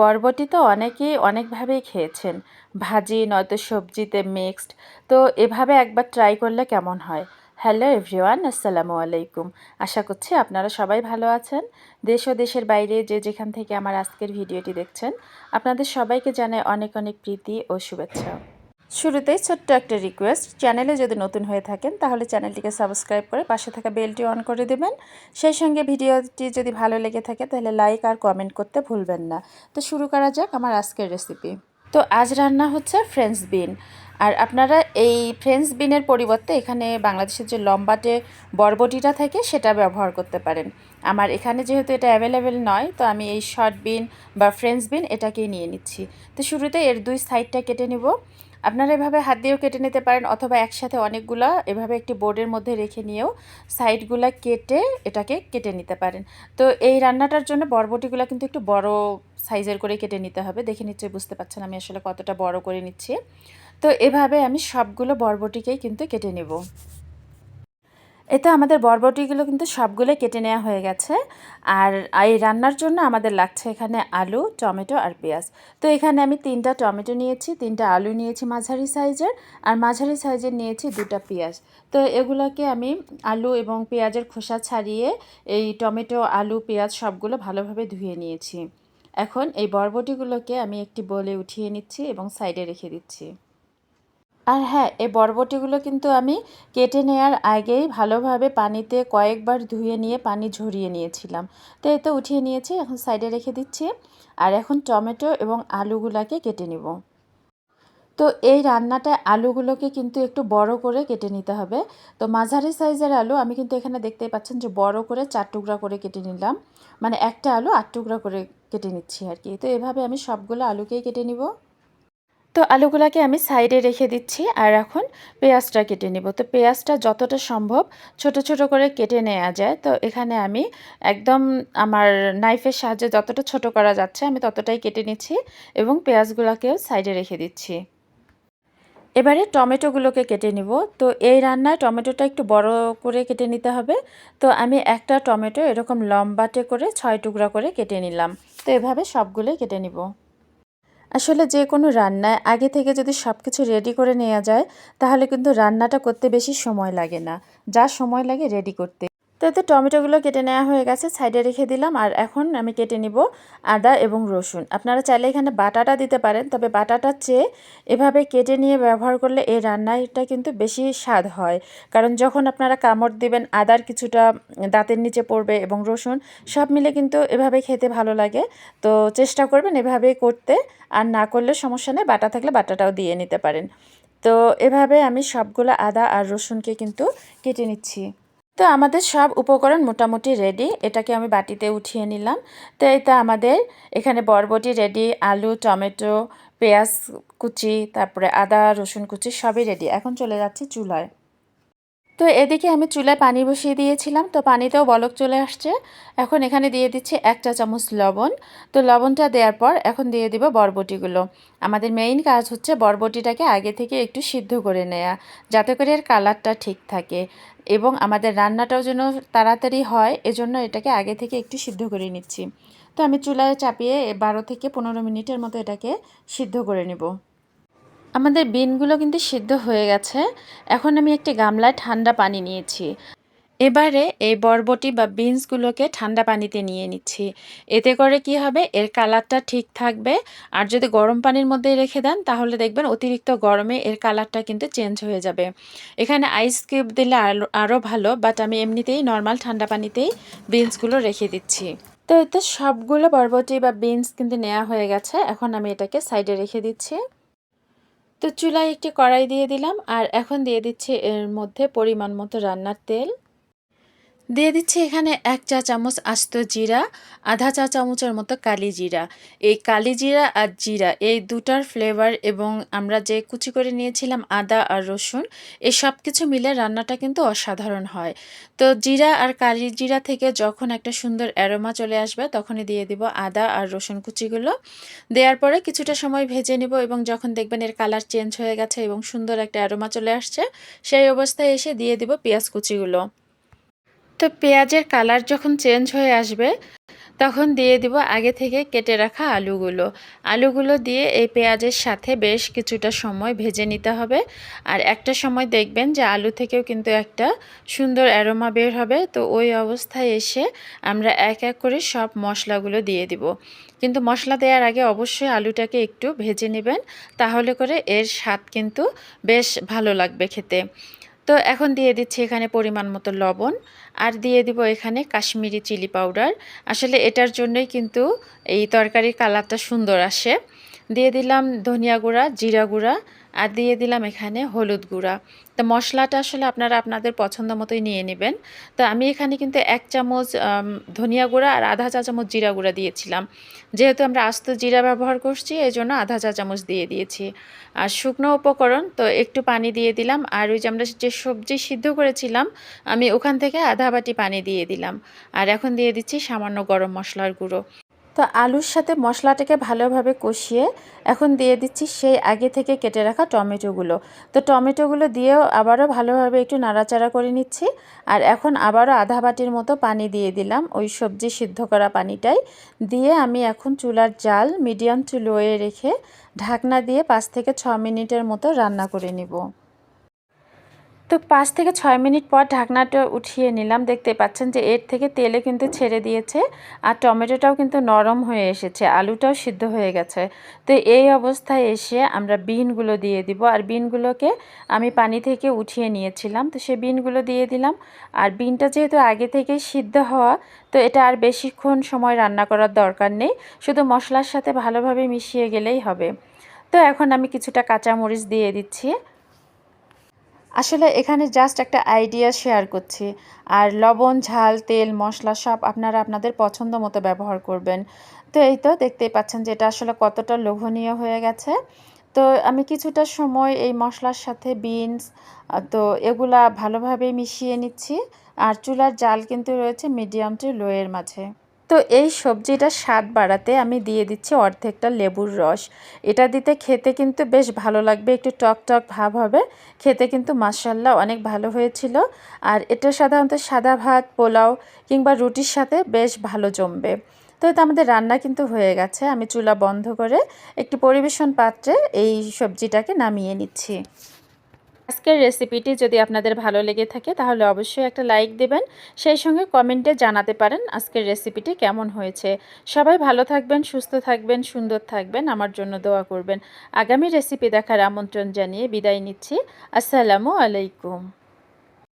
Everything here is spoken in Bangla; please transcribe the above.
বরবটি তো অনেকেই অনেকভাবেই খেয়েছেন। ভাজি, নয়তো সবজিতে মিক্সড তো এভাবে একবার ট্রাই করলে কেমন হয়? হ্যালো এভরিওয়ান আসসালামু আলাইকুম। আশা করছি আপনারা সবাই ভালো আছেন। দেশ ও দেশের বাইরে যে যেখান থেকে আমার আজকের ভিডিওটি দেখছেন, আপনাদের সবাইকে জানাই অনেক অনেক প্রীতি ও শুভেচ্ছা। শুরুতেই ছোট্ট একটা রিকোয়েস্ট চ্যানেলে যদি নতুন হয়ে থাকেন, তাহলে চ্যানেলটিকে সাবস্ক্রাইব করে পাশে থাকা বেলটি অন করে দেবেন। সেই সঙ্গে ভিডিওটি যদি ভালো লেগে থাকে, তাহলে লাইক আর কমেন্ট করতে ভুলবেন না। তো শুরু করা যাক আমার আজকের রেসিপি তো আজ রান্না হচ্ছে ফ্রেঞ্চ বিন আর আপনারা এই ফ্রেঞ্চ বিনের পরিবর্তে এখানে বাংলাদেশের যে লম্বাটে বরবটিটা থাকে, সেটা ব্যবহার করতে পারেন। আমার এখানে যেহেতু এটা অ্যাভেলেবেল নয়, তো আমি এই শর্ট বিন বা ফ্রেঞ্চ বিন এটাকেই নিয়ে নিচ্ছি। তো শুরুতে এর দুই সাইডটা কেটে নিব। আপনারা এভাবে হাত দিয়েও কেটে নিতে পারেন অথবা একসাথে অনেকগুলা এভাবে একটি বোর্ডের মধ্যে রেখে নিয়েও সাইডগুলো কেটে এটাকে কেটে নিতে পারেন। তো এই রান্নাটার জন্য বরবটিগুলো কিন্তু একটু বড় সাইজের করে কেটে নিতে হবে। দেখে নিশ্চয়ই বুঝতে পারছেন আমি আসলে কতটা বড় করে নিচ্ছি। তো এভাবে আমি সবগুলো বরবটিকেই কিন্তু কেটে নেব। এতে আমাদের বরবটিগুলো কিন্তু সবগুলো কেটে নেওয়া হয়ে গেছে। আর এই রান্নার জন্য আমাদের লাগছে এখানে আলু, টমেটো আর পেঁয়াজ। তো এখানে আমি তিনটা টমেটো নিয়েছি, তিনটা আলু নিয়েছি মাঝারি সাইজের, আর মাঝারি সাইজের নিয়েছি দুটা পেঁয়াজ। তো এগুলোকে আমি আলু এবং পেঁয়াজের খোসা ছাড়িয়ে এই টমেটো, আলু, পেঁয়াজ সবগুলো ভালোভাবে ধুয়ে নিয়েছি। এখন এই বরবটিগুলোকে আমি একটি বলে উঠিয়ে নিচ্ছি এবং সাইডে রেখে দিচ্ছি। আর হ্যাঁ এই বরবটিগুলো কিন্তু আমি কেটে নেওয়ার আগেই ভালোভাবে পানিতে কয়েকবার ধুয়ে নিয়ে পানি ঝরিয়ে নিয়েছিলাম। তো এতে উঠিয়ে নিয়েছি, এখন সাইডে রেখে দিচ্ছি। আর এখন টমেটো এবং আলুগুলাকে কেটে নিব। তো এই রান্নাটায় আলুগুলোকে কিন্তু একটু বড় করে কেটে নিতে হবে। তো মাঝারি সাইজের আলু আমি কিন্তু এখানে দেখতেই পাচ্ছেন যে বড় করে চার টুকরা করে কেটে নিলাম। মানে একটা আলু আট টুকরা করে কেটে নিচ্ছি আর কি। তো এভাবে আমি সবগুলো আলুকেই কেটে নিব। তো আলুগুলাকে আমি সাইডে রেখে দিচ্ছি আর এখন পেঁয়াজটা কেটে নিব। তো পেঁয়াজটা যতটা সম্ভব ছোট ছোট করে কেটে নেওয়া যায়। তো এখানে আমি একদম আমার নাইফের সাহায্যে যতটা ছোট করা যাচ্ছে আমি ততটাই কেটে নিচ্ছি এবং পেঁয়াজগুলোকেও সাইডে রেখে দিচ্ছি। এবারে টমেটোগুলোকে কেটে নিব। তো এই রান্নায় টমেটোটা একটু বড় করে কেটে নিতে হবে। তো আমি একটা টমেটো এরকম লম্বাটে করে ছয় টুকরা করে কেটে নিলাম। তো এভাবে সবগুলোই কেটে নিব। আসলে যে কোনো রান্নায় আগে থেকে যদি সব কিছু রেডি করে নেওয়া যায়, তাহলে কিন্তু রান্নাটা করতে বেশি সময় লাগে না। যা সময় লাগে রেডি করতে। তো এতে টমেটোগুলো কেটে নেওয়া হয়ে গেছে, সাইডে রেখে দিলাম আর এখন আমি কেটে নিব আদা এবং রসুন। আপনারা চাইলে এখানে বাটাটা দিতে পারেন, তবে বাটাটার চেয়ে এভাবে কেটে নিয়ে ব্যবহার করলে এই রান্নাটা কিন্তু বেশি স্বাদ হয়। কারণ যখন আপনারা কামড় দিবেন, আদার কিছুটা দাঁতের নিচে পড়বে এবং রসুন, সব মিলে কিন্তু এভাবে খেতে ভালো লাগে। তো চেষ্টা করবেন এভাবেই করতে, আর না করলে সমস্যা নেই, বাটা থাকলে বাটাটাও দিয়ে নিতে পারেন। তো এভাবে আমি সবগুলো আদা আর রসুনকে কিন্তু কেটে নিচ্ছি। তো আমাদের সব উপকরণ মোটামুটি রেডি এটাকে আমি বাটিতে উঠিয়ে নিলাম। তো এটা আমাদের এখানে বরবটি রেডি আলু, টমেটো, পেঁয়াজ কুচি, তারপরে আদা, রসুন কুচি সবই রেডি এখন চলে যাচ্ছি চুলায়। তো এদিকে আমি চুলায় পানি বসিয়ে দিয়েছিলাম, তো পানিতেও বলক চলে আসছে। এখন এখানে দিয়ে দিচ্ছি এক চা চামচ লবণ। তো লবণটা দেওয়ার পর এখন দিয়ে দিব বরবটিগুলো। আমাদের মেইন কাজ হচ্ছে বরবটিটাকে আগে থেকে একটু সিদ্ধ করে নেয়া, যাতে করে এর কালারটা ঠিক থাকে। এবং আমাদের রান্নাটাও যেন তাড়াতাড়ি হয়, এজন্য এটাকে আগে থেকে একটু সিদ্ধ করে নিচ্ছি। তো আমি চুলায় চাপিয়ে বারো থেকে পনেরো মিনিটের মতো এটাকে সিদ্ধ করে নেব। আমাদের বিনগুলো কিন্তু সিদ্ধ হয়ে গেছে। এখন আমি একটি গামলায় ঠান্ডা পানি নিয়েছি। এবারে এই বরবটি বা বিনসগুলোকে ঠান্ডা পানিতে নিয়ে নিচ্ছি। এতে করে কি হবে? এর কালারটা ঠিক থাকবে। আর যদি গরম পানির মধ্যে রেখে দেন, তাহলে দেখবেন অতিরিক্ত গরমে এর কালারটা কিন্তু চেঞ্জ হয়ে যাবে। এখানে আইস কিউব দিলে আরও ভালো বাট আমি এমনিতেই নর্মাল ঠান্ডা পানিতেই বিনসগুলো রেখে দিচ্ছি। তো এতে সবগুলো বরবটি বা বিনস কিন্তু নেওয়া হয়ে গেছে। এখন আমি এটাকে সাইডে রেখে দিচ্ছি। তো চুলায় একটি কড়াই দিয়ে দিলাম আর এখন দিয়ে দিচ্ছি এর মধ্যে পরিমাণ মতো রান্নার তেল। দিয়ে দিচ্ছি এখানে এক চা চামচ আস্ত জিরা, আধা চা চামচের মতো কালি জিরা। এই কালি জিরা আর জিরা, এই দুটার ফ্লেভার এবং আমরা যে কুচি করে নিয়েছিলাম আদা আর রসুন, এই সব কিছু মিলে রান্নাটা কিন্তু অসাধারণ হয়। তো জিরা আর কালি জিরা থেকে যখন একটা সুন্দর অ্যারোমা চলে আসবে, তখনই দিয়ে দিব আদা আর রসুন কুচিগুলো। দেওয়ার পরে কিছুটা সময় ভেজে নিব এবং যখন দেখবেন এর কালার চেঞ্জ হয়ে গেছে এবং সুন্দর একটা অ্যারোমা চলে আসছে, সেই অবস্থায় এসে দিয়ে দিব পেঁয়াজ কুচিগুলো। তো পেঁয়াজের কালার যখন চেঞ্জ হয়ে আসবে, তখন দিয়ে দিব আগে থেকে কেটে রাখা আলুগুলো। আলুগুলো দিয়ে এই পেঁয়াজের সাথে বেশ কিছুটা সময় ভেজে নিতে হবে। আর একটা সময় দেখবেন যে আলু থেকেও কিন্তু একটা সুন্দর অ্যারোমা বের হবে। তো ওই অবস্থায় এসে আমরা এক এক করে সব মশলাগুলো দিয়ে দিব। কিন্তু মশলা দেওয়ার আগে অবশ্যই আলুটাকে একটু ভেজে নেবেন। তাহলে করে এর স্বাদ কিন্তু বেশ ভালো লাগবে খেতে। তো এখন দিয়ে দিচ্ছি এখানে পরিমাণ মতো লবণ আর দিয়ে দিব এখানে কাশ্মীরি চিলি পাউডার। আসলে এটার জন্যই কিন্তু এই তরকারির কালারটা সুন্দর আসে। দিয়ে দিলাম ধনিয়া গুঁড়া, জিরা গুঁড়া আর দিয়ে দিলাম এখানে হলুদ গুঁড়া। তো মশলাটা আসলে আপনারা আপনাদের পছন্দ মতোই নিয়ে নেবেন। তো আমি এখানে কিন্তু এক চামচ ধনিয়া গুঁড়া আর আধা চা চামচ জিরা গুঁড়া দিয়েছিলাম। যেহেতু আমরা আস্ত জিরা ব্যবহার করছি এই জন্য আধা চা চামচ দিয়ে দিয়েছি। আর শুকনো উপকরণ, তো একটু পানি দিয়ে দিলাম। আর ওই যে আমরা যে সবজি সিদ্ধ করেছিলাম, আমি ওখান থেকে আধা বাটি পানি দিয়ে দিলাম। আর এখন দিয়ে দিচ্ছি সামান্য গরম মশলার গুঁড়ো। তো আলুর সাথে মশলাটাকে ভালোভাবে কষিয়ে এখন দিয়ে দিচ্ছি সেই আগে থেকে কেটে রাখা টমেটোগুলো। তো টমেটোগুলো দিয়েও আবারও ভালোভাবে একটু নাড়াচাড়া করে নিচ্ছি। আর এখন আবারও আধা বাটির মতো পানি দিয়ে দিলাম ওই সবজি সিদ্ধ করা পানিটাই। দিয়ে আমি এখন চুলার জাল মিডিয়াম টু লোয়ে রেখে ঢাকনা দিয়ে পাঁচ থেকে ছ মিনিটের মতো রান্না করে নিব। তো পাঁচ থেকে ছয় মিনিট পর ঢাকনাটা উঠিয়ে নিলাম। দেখতে পাচ্ছেন যে এর থেকে তেলে কিন্তু ছেড়ে দিয়েছে আর টমেটোটাও কিন্তু নরম হয়ে এসেছে, আলুটাও সিদ্ধ হয়ে গেছে। তো এই অবস্থায় এসে আমরা বিনগুলো দিয়ে দিব আর বিনগুলোকে আমি পানি থেকে উঠিয়ে নিয়েছিলাম। তো সে বিনগুলো দিয়ে দিলাম আর বিনটা যেহেতু আগে থেকে সিদ্ধ হওয়া, তো এটা আর বেশিক্ষণ সময় রান্না করার দরকার নেই। শুধু মশলার সাথে ভালোভাবে মিশিয়ে গেলেই হবে। তো এখন আমি কিছুটা কাঁচামরিচ দিয়ে দিচ্ছি। আসলে এখানে জাস্ট একটা আইডিয়া শেয়ার করছি। আর লবণ, ঝাল, তেল, মশলা সব আপনারা আপনাদের পছন্দ মতো ব্যবহার করবেন। তো এই তো দেখতেই পাচ্ছেন যে এটা আসলে কতটা লোভনীয় হয়ে গেছে। তো আমি কিছুটা সময় এই মশলার সাথে বিনস তো এগুলা ভালোভাবে মিশিয়ে নিচ্ছি। আর চুলার জাল কিন্তু রয়েছে মিডিয়াম টু লোয়ের মাঝে। তো এই সবজিটা স্বাদ বাড়াতে আমি দিয়ে দিচ্ছি অর্ধেকটা লেবুর রস। এটা দিতে খেতে কিন্তু বেশ ভালো লাগবে, একটু টক টক ভাব হবে। খেতে কিন্তু মাসাল্লাহ অনেক ভালো হয়েছিল। আর এটা সাধারণত সাদা ভাত, পোলাও কিংবা রুটির সাথে বেশ ভালো জমবে। তো এটা আমাদের রান্না কিন্তু হয়ে গেছে। আমি চুলা বন্ধ করে একটি পরিবেশন পাত্রে এই সবজিটাকে নামিয়ে নিচ্ছি। আজকের রেসিপিটি যদি আপনাদের ভালো লেগে থাকে, তাহলে অবশ্যই একটা লাইক দেবেন। সেই সঙ্গে কমেন্টে জানাতে পারেন আজকের রেসিপিটি কেমন হয়েছে। সবাই ভালো থাকবেন, সুস্থ থাকবেন, সুন্দর থাকবেন, আমার জন্য দোয়া করবেন। আগামী রেসিপি দেখার আমন্ত্রণ জানিয়ে বিদায় নিচ্ছি। আসসালামু আলাইকুম।